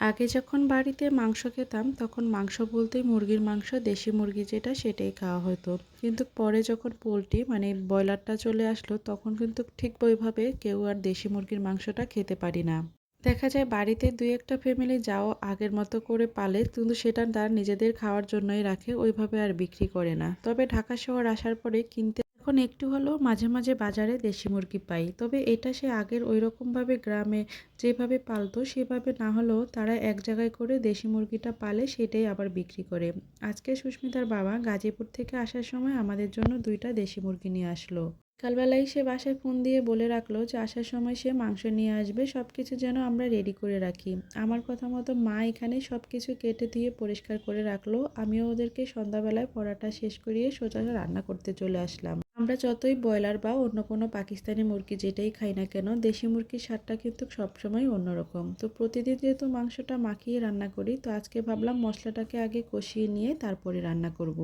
আগে যখন বাড়িতে মাংস খেতাম, তখন মাংস বলতেই মুরগির মাংস, দেশি মুরগি যেটা সেটাই খাওয়া হতো। কিন্তু পরে যখন পোলট্রি মানে ব্রয়লারটা চলে আসলো, তখন কিন্তু ঠিক ওইভাবে কেউ আর দেশি মুরগির মাংসটা খেতে পারি না। দেখা যায় বাড়িতে দুই একটা ফ্যামিলি যাও আগের মতো করে পালে, কিন্তু সেটা তার নিজেদের খাওয়ার জন্যই রাখে, ওইভাবে আর বিক্রি করে না। তবে ঢাকা শহর আসার পরে কিনতে এখন একটু হলেও মাঝে মাঝে বাজারে দেশি মুরগি পাই। তবে এটা সে আগের ওই রকমভাবে গ্রামে যেভাবে পালতো, সেভাবে না হলেও তারা এক জায়গায় করে দেশি মুরগিটা পালে সেটাই আবার বিক্রি করে। আজকে সুস্মিতার বাবা গাজীপুর থেকে আসার সময় আমাদের জন্য দুইটা দেশি মুরগি নিয়ে আসলো। কালবেলায় সে বাসায় ফোন দিয়ে বলে রাখল যে, আসার সময় সে মাংস নিয়ে আসবে সব কিছু যেন আমরা রেডি করে রাখি। আমার কথা মতো মা এখানে সব কিছু কেটে দিয়ে পরিষ্কার করে রাখল। আমিও ওদেরকে সন্ধ্যাবেলায় পড়াটা শেষ করিয়ে সোজা রান্না করতে চলে আসলাম। আমরা যতই ব্রয়লার বা অন্য কোনো পাকিস্তানি মুরগি যেটাই খাই না কেন, দেশি মুরগির স্বাদটা কিন্তু সবসময় অন্যরকম তো প্রতিদিন যেহেতু মাংসটা মাখিয়ে রান্না করি, তো আজকে ভাবলাম মশলাটাকে আগে কষিয়ে নিয়ে তারপরে রান্না করব।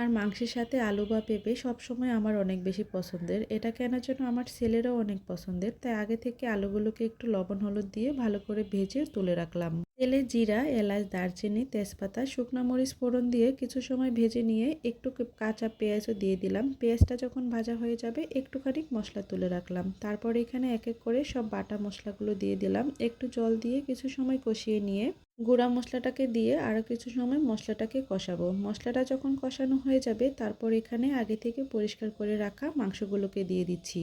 আর মাংসের সাথে আলু বা পেঁপে সবসময় আমার অনেক বেশি পছন্দের। এটা কেনার জন্য আমার ছেলেরও অনেক পছন্দের, তাই আগে থেকে আলুগুলোকে একটু লবণ, হলুদ দিয়ে ভালো করে ভেজে তুলে রাখলাম। তেলে জিরা, এলাচ, দারচিনি, তেজপাতা, শুকনো মরিচ ফোড়ন দিয়ে কিছু সময় ভেজে নিয়ে একটু কাঁচা পেঁয়াজও দিয়ে দিলাম। পেঁয়াজটা যখন ভাজা হয়ে যাবে একটুখানি মশলা তুলে রাখলাম। তারপর এখানে এক এক করে সব বাটা মশলাগুলো দিয়ে দিলাম। একটু জল দিয়ে কিছু সময় কষিয়ে নিয়ে গুঁড়া মশলাটাকে দিয়ে আরও কিছু সময় মশলাটাকে কষাবো। মশলাটা যখন কষানো হয়ে যাবে, তারপর এখানে আগে থেকে পরিষ্কার করে রাখা মাংসগুলোকে দিয়ে দিচ্ছি।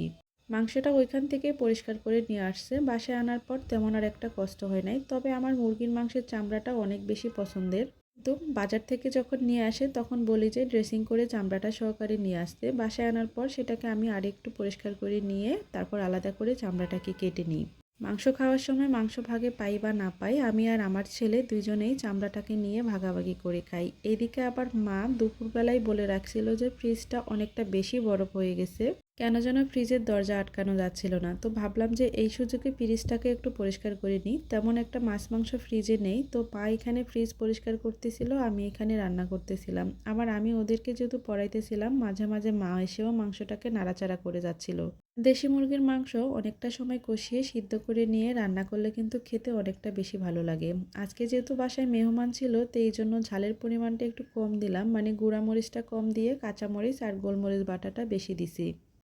মাংসটা ওইখান থেকে পরিষ্কার করে নিয়ে আসছে। বাসায় আনার পর তেমন আর একটা কষ্ট হয় নাই। তবে আমার মুরগির মাংসের চামড়াটা অনেক বেশি পছন্দের। তো বাজার থেকে যখন নিয়ে আসে, তখন বলি যে ড্রেসিং করে চামড়াটা সহকারে নিয়ে আসতে। বাসায় আনার পর সেটাকে আমি আরেকটু পরিষ্কার করে নিয়ে তারপর আলাদা করে চামড়াটাকে কেটে নিই। মাংস খাওয়ার সময় মাংস ভাগে পাই বা না পাই, আমি আর আমার ছেলে দুজনেই চামড়াটাকে নিয়ে ভাগাভাগি করে খাই। এদিকে আবার মা দুপুরবেলায় বলে রাখছিল যে, ফ্রিজটা অনেকটা বেশি বরফ হয়ে গেছে। কেন যেন ফ্রিজের দরজা আটকানো যাচ্ছিল না। তো ভাবলাম যে এই সুযোগে ফ্রিজটাকে একটু পরিষ্কার করে নিই। তেমন একটা মাছ মাংস ফ্রিজে নেই। তো পা এখানে ফ্রিজ পরিষ্কার করতেছিল, আমি এখানে রান্না করতেছিলাম। আবার আমি ওদেরকে যেহেতু পড়াইতেছিলাম, মাঝে মাঝে মা এসেও মাংসটাকে নাড়াচাড়া করে যাচ্ছিল। দেশি মুরগির মাংস অনেকটা সময় কষিয়ে সিদ্ধ করে নিয়ে রান্না করলে কিন্তু খেতে অনেকটা বেশি ভালো লাগে। আজকে যেহেতু বাসায় মেহমান ছিল, তো এই জন্য ঝালের পরিমাণটা একটু কম দিলাম। মানে গুঁড়া মরিচটা কম দিয়ে কাঁচামরিচ আর গোলমরিচ বাটাটা বেশি দিছি।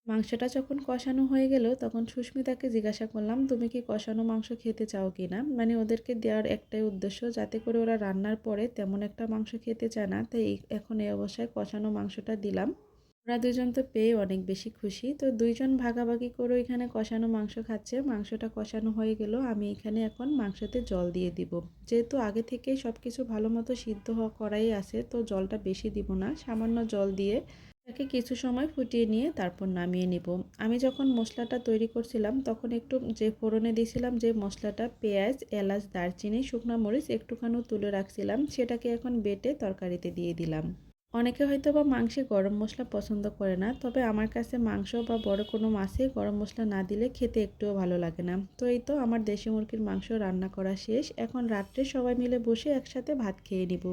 মাংসটা যখন কষানো হয়ে গেল, তখন সুস্মিতাকে জিজ্ঞাসা করলাম, তুমি কি কষানো মাংস খেতে চাও কি না? মানে ওদেরকে দেওয়ার একটাই উদ্দেশ্য, যাতে করে ওরা রান্নার পরে তেমন একটা মাংস খেতে চায় না। তাই এখন এই অবস্থায় কষানো মাংসটা দিলাম। ওরা দুজন তো পেয়ে অনেক বেশি খুশি। তো দুইজন ভাগাভাগি করে এখানে কষানো মাংস খাচ্ছে। মাংসটা কষানো হয়ে গেল। আমি এখানে এখন মাংসতে জল দিয়ে দিব। যেহেতু আগে থেকেই সব কিছু ভালো মতো সিদ্ধ করাই আছে, তো জলটা বেশি দিব না। সামান্য জল দিয়ে তাকে কিছু সময় ফুটিয়ে নিয়ে তারপর নামিয়ে নিব। আমি যখন মশলাটা তৈরি করছিলাম, তখন একটু যে ফোড়নে দিয়েছিলাম যে মশলাটা, পেঁয়াজ, এলাচ, দারচিনি, শুকনো মরিচ একটুখানি তুলে রাখছিলাম, সেটাকে এখন বেটে তরকারিতে দিয়ে দিলাম। অনেকে হয়তো বা মাংসে গরম মশলা পছন্দ করে না, তবে আমার কাছে মাংস বা বড় কোনো মাছে গরম মশলা না দিলে খেতে একটুও ভালো লাগে না। তো এই তো আমার দেশি মুরগির মাংস রান্না করা শেষ। এখন রাত্রে সবাই মিলে বসে একসাথে ভাত খেয়ে নিব।